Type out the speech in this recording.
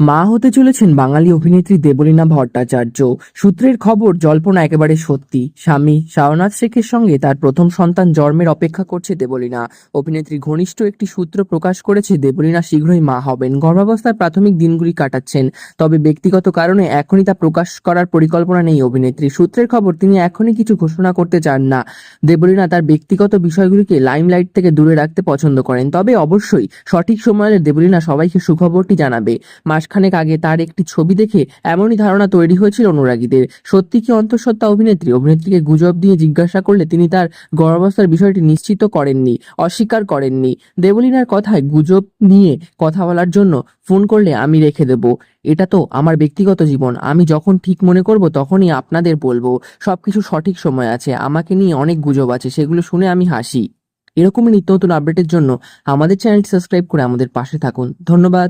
মা হতে চলেছেন বাঙালি অভিনেত্রী দেবলীনা ভট্টাচার্য। সূত্রের খবর, জল্পনা একেবারে সত্যি। স্বামী শাওনাথ শেখের সঙ্গে তার প্রথম সন্তান জন্মের অপেক্ষা করছে দেবলীনা। অভিনেত্রী ঘনিষ্ঠ একটি সূত্র প্রকাশ করেছে, দেবলীনা শীঘ্রই মা হবেন। গর্ভাবস্থার প্রাথমিক দিনগুলি কাটাচ্ছেন, তবে ব্যক্তিগত কারণে এখনই তা প্রকাশ করার পরিকল্পনা নেই অভিনেত্রী সূত্রের খবর, তিনি এখনই কিছু ঘোষণা করতে চান না। দেবলীনা তার ব্যক্তিগত বিষয়গুলিকে লাইমলাইট থেকে দূরে রাখতে পছন্দ করেন, তবে অবশ্যই সঠিক সময়ে দেবলীনা সবাইকে সুখবরটি জানাবে। মাসখানেক আগে তার একটি ছবি দেখে এমনই ধারণা তৈরি হয়েছিল অনুরাগীদের। সত্যি কি অন্তঃসত্ত্বা অভিনেত্রী অভিনেত্রীকে গুজব দিয়ে জিজ্ঞাসা করলে তিনি তার গর্ভাবস্থার বিষয়টি নিশ্চিত করেননি, অস্বীকার করেননি। দেবলীনার কথায় গুজব নিয়ে কথা বলার জন্য ফোন করলে আমি রেখে দেব। এটা তো আমার ব্যক্তিগত জীবন, আমি যখন ঠিক মনে করব তখনই আপনাদের বলব। সবকিছু সঠিক সময় আছে, আমাকে নিয়ে অনেক গুজব আছে, সেগুলো শুনে আমি হাসি। এরকমই নিত্য নতুন আপডেটের জন্য আমাদের চ্যানেলটি সাবস্ক্রাইব করে আমাদের পাশে থাকুন। ধন্যবাদ।